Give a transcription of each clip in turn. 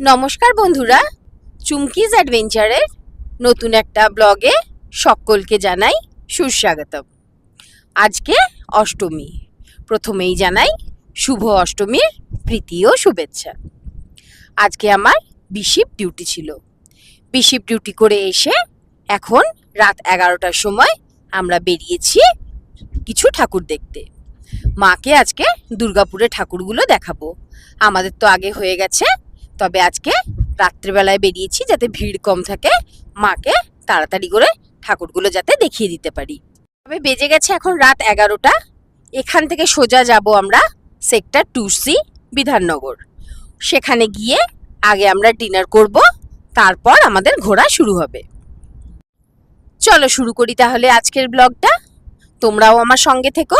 নমস্কার বন্ধুরা, চুমকিজ অ্যাডভেঞ্চারের নতুন একটা ব্লগে সকলকে জানাই সুস্বাগতম। আজকে অষ্টমী, প্রথমেই জানাই শুভ অষ্টমীর প্রীতি ও শুভেচ্ছা। আজকে আমার বিশিপ ডিউটি ছিল। বিশিপ ডিউটি করে এসে এখন রাত এগারোটার সময় আমরা বেরিয়েছি কিছু ঠাকুর দেখতে। মাকে আজকে দুর্গাপুরে ঠাকুরগুলো দেখাবো। আমাদের তো আগে হয়ে গেছে তবে আজকে রাত্রেবেলায় বেরিয়েছি যাতে ভিড় কম থাকে। মাকে তাড়াতাড়ি করে ঠাকুরগুলো যাতে দেখিয়ে দিতে পারি। তবে বেজে গেছে এখন রাত এগারোটা। এখান থেকে সোজা যাব আমরা সেক্টর টু সি বিধাননগর। সেখানে গিয়ে আগে আমরা ডিনার করব, তারপর আমাদের ঘোরা শুরু হবে। চলো শুরু করি তাহলে আজকের ব্লগটা। তোমরাও আমার সঙ্গে থেকো।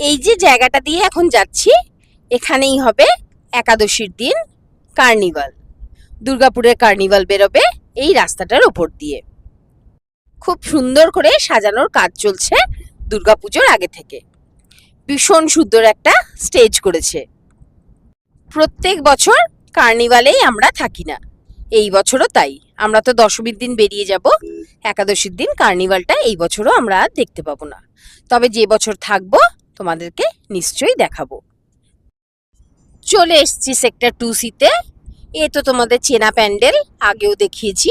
এই যে জায়গাটা দিয়ে এখন যাচ্ছি, এখানেই হবে একাদশীর দিন। কার্নিভাল। দুর্গাপুরের কার্নিভাল বেরোবে এই রাস্তাটার ওপর দিয়ে। খুব সুন্দর করে সাজানোর কাজ চলছে দুর্গাপুজোর আগে থেকে। ভীষণ সুন্দর একটা স্টেজ করেছে। প্রত্যেক বছর কার্নিভালেই আমরা থাকি না। এই বছরও তাই। আমরা তো দশমীর দিন বেরিয়ে যাব। একাদশীর দিন কার্নিভালটা এই বছরও আমরা আর দেখতে পাবো না। তবে যে বছর থাকব তোমাদেরকে নিশ্চয়ই দেখাবো। চলে এসছি সেক্টর টু সিতে এ তো তোমাদের চেনা প্যান্ডেল, আগেও দেখিয়েছি।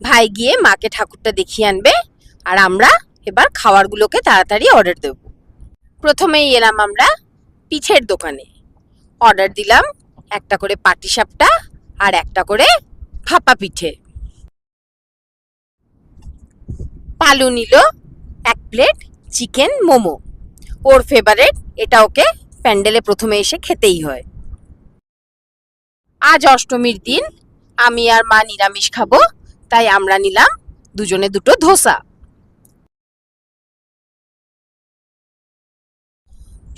ভাই গিয়ে মাকে ঠাকুরটা দেখিয়ে আনবে, আর আমরা এবার খাবারগুলোকে তাড়াতাড়ি অর্ডার দেব। প্রথমেই এলাম আমরা পিঠের দোকানে। অর্ডার দিলাম একটা করে পাটিসাপটা আর একটা করে ভাপা পিঠে। পালু নিল এক প্লেট চিকেন মোমো। ওর ফেভারেট এটা ওকে প্যান্ডেলে প্রথমে এসে খেতেই হয়। আজ অষ্টমীর দিন, আমি আর মা নিরামিষ খাব, তাই আমরা নিলাম দুজনে দুটো ধোসা।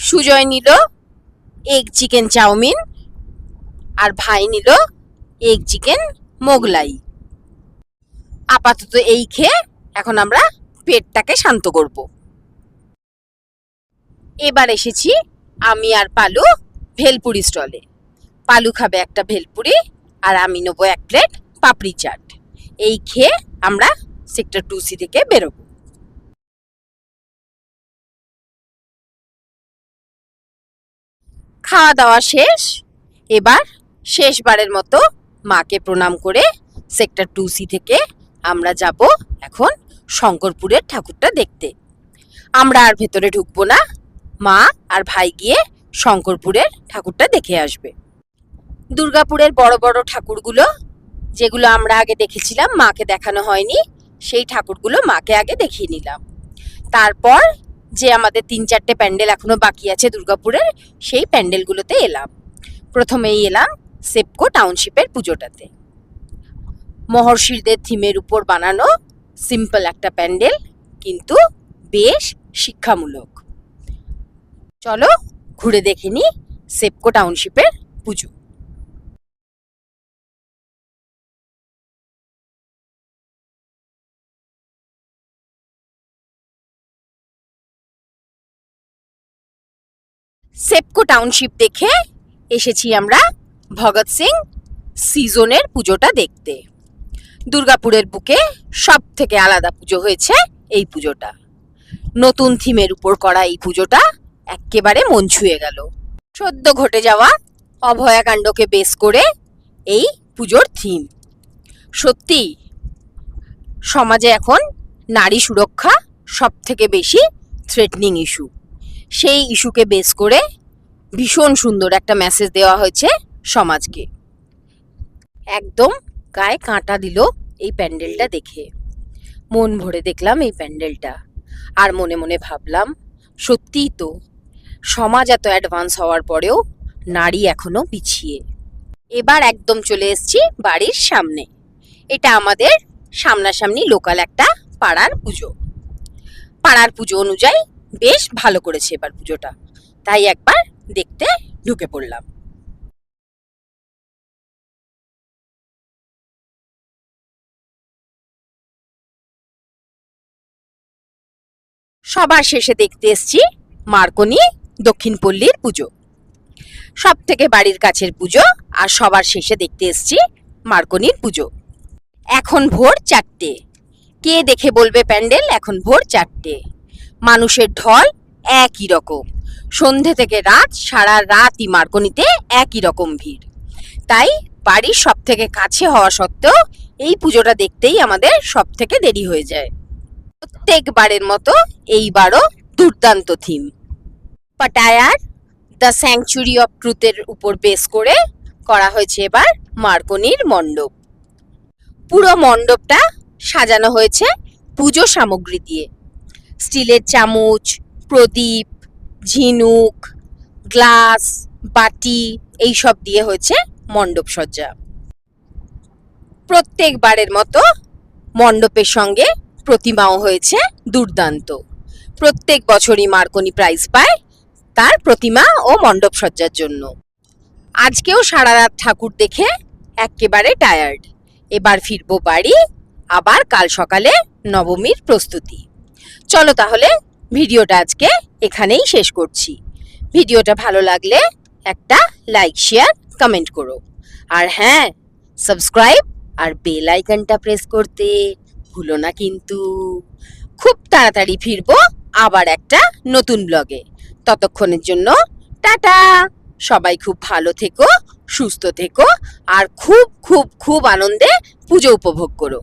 সুজয় নিল এগ চিকেন চাউমিন, আর ভাই নিল এগ চিকেন মোগলাই। আপাতত এই খেয়ে এখন আমরা পেটটাকে শান্ত করব। এবার এসেছি আমি আর পালু ভেলপুরি স্টলে। পালু খাবে একটা ভেলপুরি আর আমি নেব এক প্লেট পাপড়ি চাট। এই খেয়ে আমরা সেক্টর টু সি থেকে বেরোবো। খাওয়া দাওয়া শেষ। এবার শেষবারের মতো মাকে প্রণাম করে সেক্টর টু সি থেকে আমরা যাব এখন শঙ্করপুরের ঠাকুরটা দেখতে। আমরা আর ভেতরে ঢুকবো না। মা আর ভাই গিয়ে শঙ্করপুরের ঠাকুরটা দেখে আসবে। দুর্গাপুরের বড় বড় ঠাকুরগুলো, যেগুলো আমরা আগে দেখেছিলাম, মাকে দেখানো হয়নি, সেই ঠাকুরগুলো মাকে আগে দেখিয়ে নিলাম। তারপর যে আমাদের তিন চারটে প্যান্ডেল এখনও বাকি আছে দুর্গাপুরের, সেই প্যান্ডেলগুলোতে এলাম। প্রথমেই এলাম সেপকো টাউনশিপের পুজোটাতে। মহর্ষিদের থিমের উপর বানানো সিম্পল একটা প্যান্ডেল, কিন্তু বেশ শিক্ষামূলক। চলো ঘুরে দেখে নি সেপকো টাউনশিপের পুজো। সেপকো টাউনশিপ দেখে এসেছি আমরা ভগৎ সিং সিজনের পুজোটা দেখতে। দুর্গাপুরের বুকে সব থেকে আলাদা পুজো হয়েছে এই পুজোটা। নতুন থিমের উপর করা এই পুজোটা একেবারে মন ছুঁয়ে গেল। সদ্য ঘটে যাওয়া অভয়াকাণ্ডকে বেস করে এই পুজোর থিম সত্যি, সমাজে এখন নারী সুরক্ষা সব থেকে বেশি থ্রেটনিং ইস্যু সেই ইস্যুকে বেস করে ভীষণ সুন্দর একটা মেসেজ দেওয়া হয়েছে সমাজকে। একদম গায়ে কাঁটা দিল এই প্যান্ডেলটা দেখে। মন ভরে দেখলাম এই প্যান্ডেলটা। আর মনে মনে ভাবলাম, সত্যিই তো, সমাজ এত অ্যাডভান্স হওয়ার পরেও নারী এখনও পিছিয়ে। এবার একদম চলে এসেছি বাড়ির সামনে। এটা আমাদের সামনাসামনি লোকাল একটা পাড়ার পুজো। পাড়ার পুজো অনুযায়ী বেশ ভালো করেছে এবার পুজোটা। তাই একবার দেখতে ঢুকে পড়লাম। সবার শেষে দেখতে এসছি মার্কনি দক্ষিণ পল্লীর পুজো। সব থেকে বাড়ির কাছের পুজো আর সবার শেষে দেখতে এসছি মার্কনির পুজো। এখন ভোর চারটে। কে দেখে বলবে প্যান্ডেল? এখন ভোর চারটে। মানুষের ঢল একই রকম। সন্ধে থেকে রাত, সারা রাতই মার্কনিতে একই রকম ভিড়। তাই বাড়ির সব থেকে কাছে হওয়া সত্ত্বেও এই পুজোটা দেখতেই আমাদের সব থেকে দেরি হয়ে যায়। প্রত্যেকবারের মতো এইবারও দুর্দান্ত থিম পাটায়ার দ্য স্যাংচুরি অফ ট্রুথের উপর বেস করে করা হয়েছে এবার মার্কনির মণ্ডপ। পুরো মণ্ডপটা সাজানো হয়েছে পুজো সামগ্রী দিয়ে। স্টিলের চামচ, প্রদীপ, ঝিনুক, গ্লাস, বাটি এই সব দিয়ে হয়েছে মণ্ডপ সজ্জা। প্রত্যেকবারের মতো মণ্ডপের সঙ্গে প্রতিমাও হয়েছে দুর্দান্ত। প্রত্যেক বছরই মার্কনি প্রাইজ পায় তার প্রতিমা ও মণ্ডপ সজ্জার জন্য। আজকেও সারা রাত ঠাকুর দেখে একেবারে টায়ার্ড এবার ফিরবো বাড়ি, আবার কাল সকালে নবমীর প্রস্তুতি। চলো তাহলে ভিডিওটা আজকে এখানেই শেষ করছি। ভিডিওটা ভালো লাগলে একটা লাইক, শেয়ার, কমেন্ট করো। আর হ্যাঁ সাবস্ক্রাইব আর বেল আইকনটা প্রেস করতে ভুলো না কিন্তু। খুব তাড়াতাড়ি ফিরবো আবার একটা নতুন ব্লগে। ততক্ষণের জন্য টাটা! সবাই খুব ভালো থেকো, সুস্থ থেকো আর খুব খুব খুব আনন্দে পুজো উপভোগ করো।